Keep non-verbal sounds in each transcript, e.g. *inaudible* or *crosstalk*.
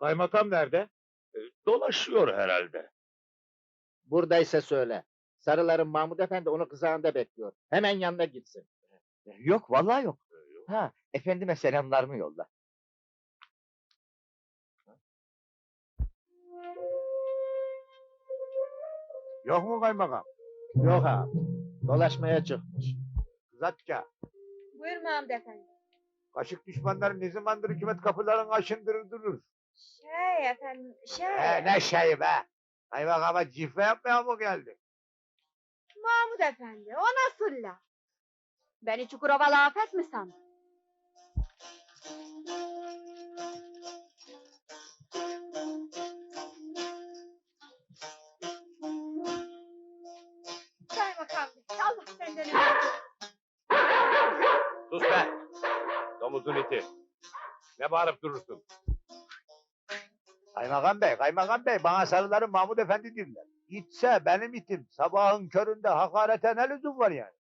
Kaymakam nerede? E, Dolaşıyor herhalde. Buradaysa söyle. Sarıların Mahmud Efendi onu kızağında bekliyor. Hemen yanına gitsin. Yok vallahi yok. Ha, efendime selamlarımı yolla. Yok mu kaymakam? Yok abi. Dolaşmaya çıkmış. Zatça. Buyur Mahmud Efendi. Kaşık düşmanları ne zamandır hükümet kapılarını aşındırır durur. Şey efendim, şey. He, ne şey be? Kaymakama cife yapmaya mı geldi? Mahmud Efendi, o nasıl laf? Beni Çukurova'lı afet mi sandın? Kaymakam Allah senden razı Sus be! Domuzun iti. Ne bağırıp durursun? Kaymakam bey, kaymakam bey bana sarıların Mahmud Efendi dirler. Gitse benim itim sabahın köründe hakarete ne lüzum var yani?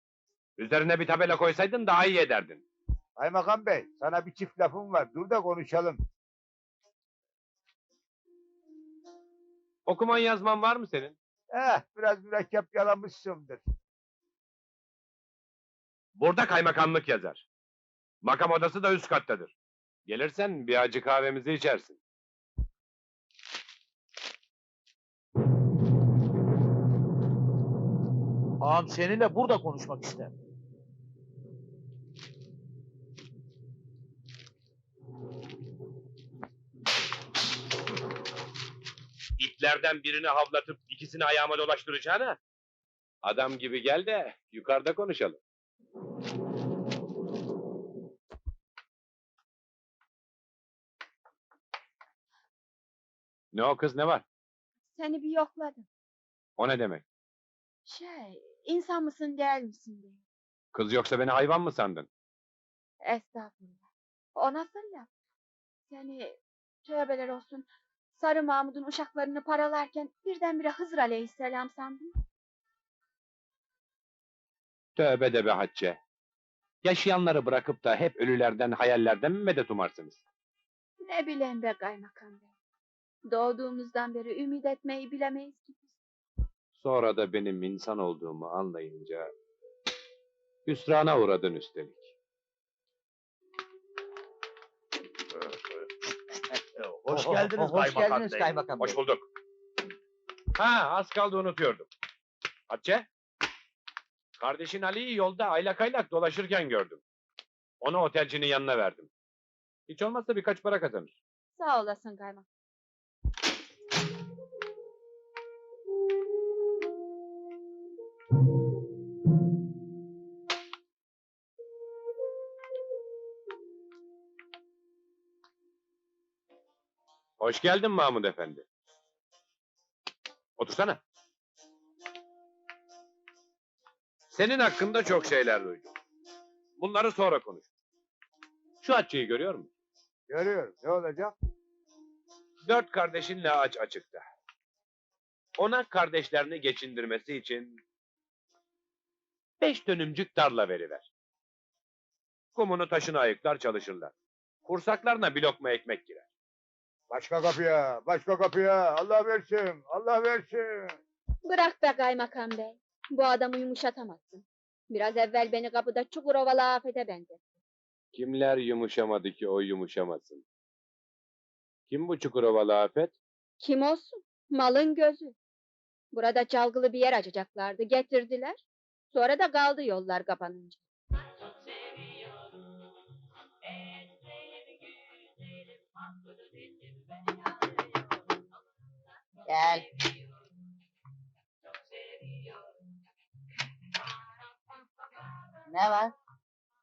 Üzerine bir tabela koysaydın daha iyi ederdin. Kaymakam bey sana bir çift lafım var dur da konuşalım. Okuman yazman var mı senin? Eh biraz mürekkep yalamışsındır. Burada kaymakamlık yazar. Makam odası da üst kattadır. Gelirsen bir acı kahvemizi içersin. Ağam seninle burada konuşmak ister. İtlerden birini havlatıp ikisini ayağıma dolaştıracağına adam gibi gel de yukarıda konuşalım. Ne o kız ne var? Seni bir yokladım. O ne demek? Şey, insan mısın değil misin diye. Kız yoksa beni hayvan mı sandın? Estağfurullah. O nasıl laf? Seni tövbeler olsun. Sarı Mahmud'un uşaklarını paralarken birdenbire Hızır Aleyhisselam sandım. Tövbe de be Hacce. Yaşayanları bırakıp da hep ölülerden, hayallerden mi medet umarsınız? Ne bileyim be kaymakam bey. Doğduğumuzdan beri ümit etmeyi bilemeyiz ki. Sonra da benim insan olduğumu anlayınca hüsrana uğradın üstelik. *laughs* Hoş geldiniz oh, hoş kaymakam geldiniz bey. kaymakam bey. Hoş bulduk. Ha, az kaldı unutuyordum. Hatice, kardeşin Ali'yi yolda aylak aylak dolaşırken gördüm. Onu otelcinin yanına verdim. Hiç olmazsa birkaç para kazanır. Sağ olasın kaymak. Hoş geldin Mahmud Efendi. Otursana. Senin hakkında çok şeyler duydum. Bunları sonra konuş. Şu Hatice'yi görüyor musun? Görüyorum ne olacak? Dört kardeşinle aç açıkta. Ona kardeşlerini geçindirmesi için beş dönümcük tarla veriver. Kumunu taşını ayıklar çalışırlar. Kursaklarına bir lokma ekmek girer. Başka kapıya, başka kapıya. Allah versin, Allah versin. Bırak be kaymakam bey. Bu adamı yumuşatamazsın. Biraz evvel beni kapıda Çukurovalı afete benzetti. Kimler yumuşamadı ki o yumuşamasın? Kim bu Çukurovalı Afet? Kim olsun? Malın gözü. Burada çalgılı bir yer açacaklardı. Getirdiler. Sonra da kaldı yollar kapanınca. Gel. Ne var?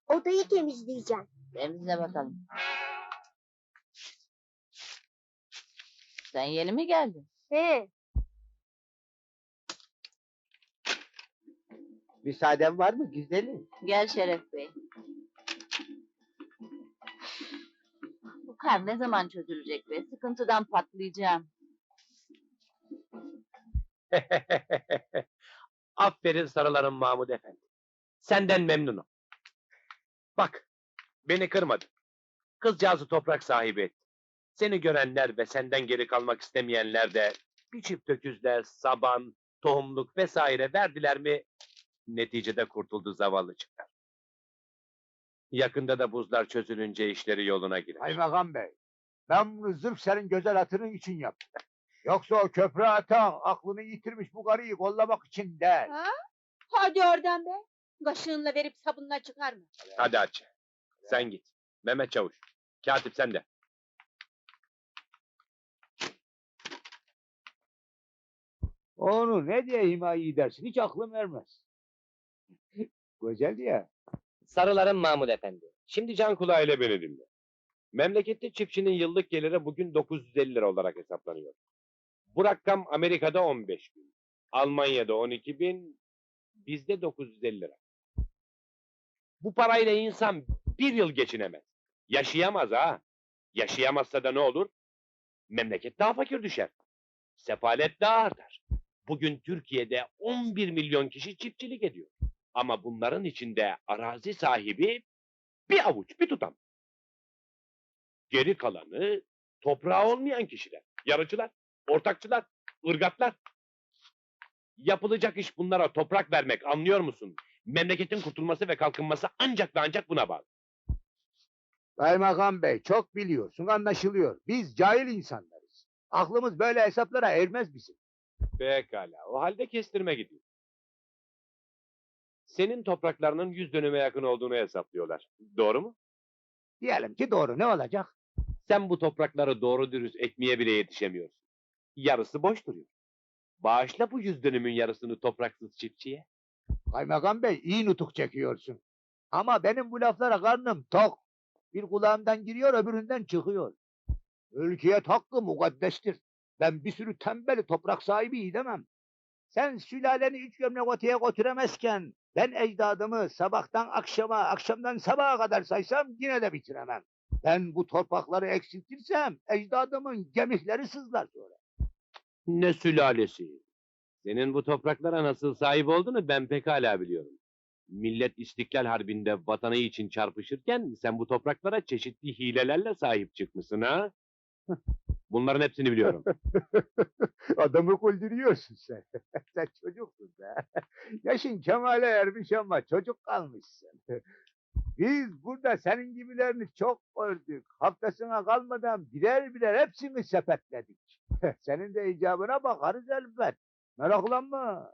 Odayı temizleyeceğim. Temizle bakalım. Sen yeni mi geldin? He. Müsaaden var mı güzelim? Gel Şeref Bey. Bu kar ne zaman çözülecek be? Sıkıntıdan patlayacağım. *laughs* Aferin sarıların Mahmud Efendi. Senden memnunum. Bak, beni kırmadın. Kızcağızı toprak sahibi ettin. Seni görenler ve senden geri kalmak istemeyenler de bir çift öküzle saban, tohumluk vesaire verdiler mi neticede kurtuldu zavallı çıkar. Yakında da buzlar çözülünce işleri yoluna girer. Kaymakam Bey, ben bunu sırf senin güzel hatırın için yaptım. Yoksa o köprü atan aklını yitirmiş bu karıyı kollamak için değil. Ha? Hadi oradan be. Kaşığınla verip sabunla çıkarma. Hadi Hatice, sen git. Mehmet Çavuş, katip sen de. Onu ne diye himaye edersin hiç aklım ermez. Güzel ya. Sarıların Mahmud Efendi. Şimdi can kulağıyla beni dinle. Memlekette çiftçinin yıllık geliri bugün 950 lira olarak hesaplanıyor. Bu rakam Amerika'da 15 bin, Almanya'da 12 bin, bizde 950 lira. Bu parayla insan bir yıl geçinemez. Yaşayamaz ha. Yaşayamazsa da ne olur? Memleket daha fakir düşer. Sefalet daha artar. Bugün Türkiye'de 11 milyon kişi çiftçilik ediyor. Ama bunların içinde arazi sahibi bir avuç, bir tutam. Geri kalanı toprağı olmayan kişiler, yarıcılar, ortakçılar, ırgatlar. Yapılacak iş bunlara toprak vermek, anlıyor musun? Memleketin kurtulması ve kalkınması ancak ve ancak buna bağlı. Kaymakam Bey çok biliyorsun anlaşılıyor. Biz cahil insanlarız. Aklımız böyle hesaplara ermez bizim. Pekala, o halde kestirme gidiyor. Senin topraklarının yüz dönüme yakın olduğunu hesaplıyorlar. Doğru mu? Diyelim ki doğru ne olacak? Sen bu toprakları doğru dürüst ekmeye bile yetişemiyorsun. Yarısı boş duruyor. Bağışla bu yüz dönümün yarısını topraksız çiftçiye. Kaymakam Bey iyi nutuk çekiyorsun. Ama benim bu laflara karnım tok. Bir kulağımdan giriyor öbüründen çıkıyor. Ülkeye hakkı mukaddestir. Ben bir sürü tembeli toprak sahibi idemem. Sen sülaleni üç gömlek öteye götüremezken ben ecdadımı sabahtan akşama, akşamdan sabaha kadar saysam yine de bitiremem. Ben bu toprakları eksiltirsem ecdadımın gemikleri sızlar sonra. Ne sülalesi. Senin bu topraklara nasıl sahip olduğunu ben pekala biliyorum. Millet İstiklal Harbi'nde vatanı için çarpışırken sen bu topraklara çeşitli hilelerle sahip çıkmışsın ha? *laughs* Bunların hepsini biliyorum. *laughs* Adamı güldürüyorsun sen. *laughs* sen çocuksun be. Yaşın kemale ermiş ama çocuk kalmışsın. Biz burada senin gibilerini çok gördük. Haftasına kalmadan birer birer hepsini sepetledik. *laughs* senin de icabına bakarız elbet. Meraklanma.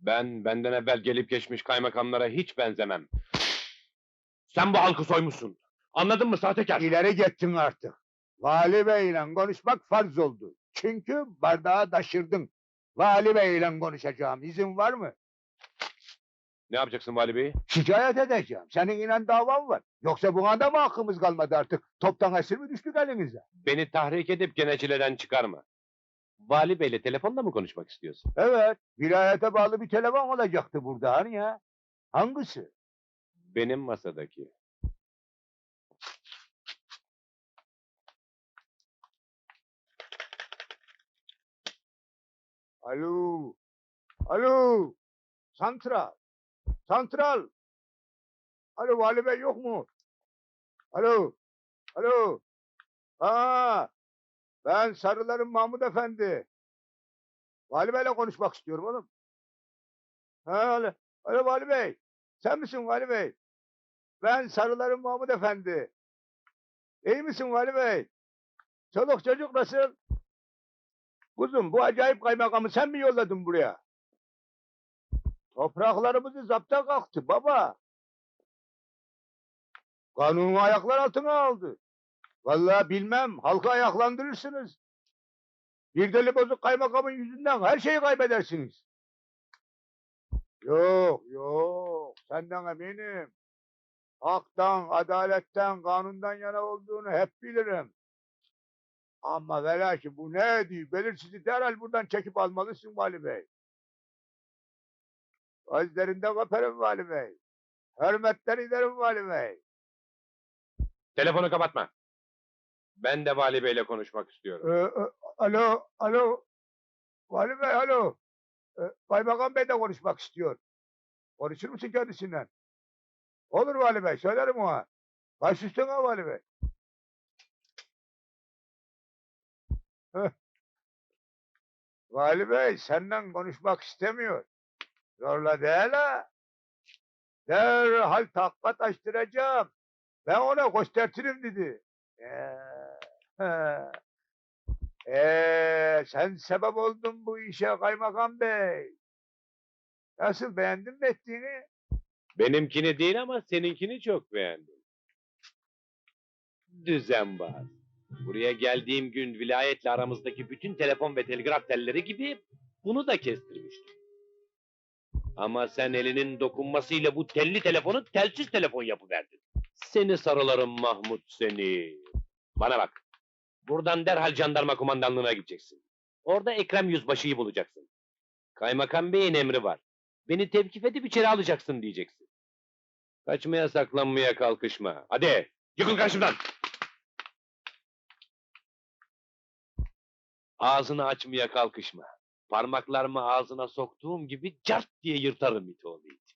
Ben benden evvel gelip geçmiş kaymakamlara hiç benzemem. Sen bu halkı soymuşsun. Anladın mı sahtekar? İleri gittin artık. Vali Bey'le konuşmak farz oldu. Çünkü bardağı taşırdın. Vali Bey'le konuşacağım. İzin var mı? Ne yapacaksın Vali Bey? Şikayet edeceğim. Senin inen davan var. Yoksa buna da mı hakkımız kalmadı artık? Toptan esir mi düştük elinize? Beni tahrik edip gene çileden çıkarma. Vali Bey'le telefonla mı konuşmak istiyorsun? Evet. Vilayete bağlı bir telefon olacaktı burada hani ya. Hangisi? Benim masadaki. Alo. Alo. Santral. Santral. Alo Vali Bey yok mu? Alo. Alo. Aa, ben Sarıların Mahmud Efendi. Vali Bey'le konuşmak istiyorum oğlum. Ha, alo. Alo Vali Bey. Sen misin Vali Bey? Ben Sarıların Mahmud Efendi. İyi misin Vali Bey? Çoluk çocuk nasıl? Kuzum bu acayip kaymakamı sen mi yolladın buraya? Topraklarımızı zapta kalktı baba. Kanunu ayaklar altına aldı. Vallahi bilmem halkı ayaklandırırsınız. Bir deli bozuk kaymakamın yüzünden her şeyi kaybedersiniz. Yok yok senden eminim. Haktan, adaletten, kanundan yana olduğunu hep bilirim. Ama ve lakin bu ne diyor? Belirsizi derhal buradan çekip almalısın Vali Bey. Gözlerinden öperim Vali Bey. Hürmetler ederim Vali Bey. Telefonu kapatma. Ben de Vali Bey'le konuşmak istiyorum. Ee, e, alo, alo. Vali Bey, alo. Ee, Kaymakam Bey de konuşmak istiyor. Konuşur musun kendisinden? Olur Vali Bey, söylerim ona. Baş üstüne Vali Bey. Heh. Vali Bey senden konuşmak istemiyor. Zorla değil ha. Derhal takla taştıracağım. Ben ona göstertirim dedi. Ee. Ee, sen sebep oldun bu işe kaymakam bey. Nasıl beğendin mi ettiğini? Benimkini değil ama seninkini çok beğendim. Düzenbaz. Buraya geldiğim gün vilayetle aramızdaki bütün telefon ve telgraf telleri gibi bunu da kestirmiştim. Ama sen elinin dokunmasıyla bu telli telefonu telsiz telefon yapıverdin. Seni sarılarım Mahmut seni. Bana bak. Buradan derhal jandarma kumandanlığına gideceksin. Orada Ekrem Yüzbaşı'yı bulacaksın. Kaymakam Bey'in emri var. Beni tevkif edip içeri alacaksın diyeceksin. Kaçmaya saklanmaya kalkışma. Hadi yıkıl karşımdan. Ağzını açmaya kalkışma. Parmaklarımı ağzına soktuğum gibi cart diye yırtarım it oğlu it.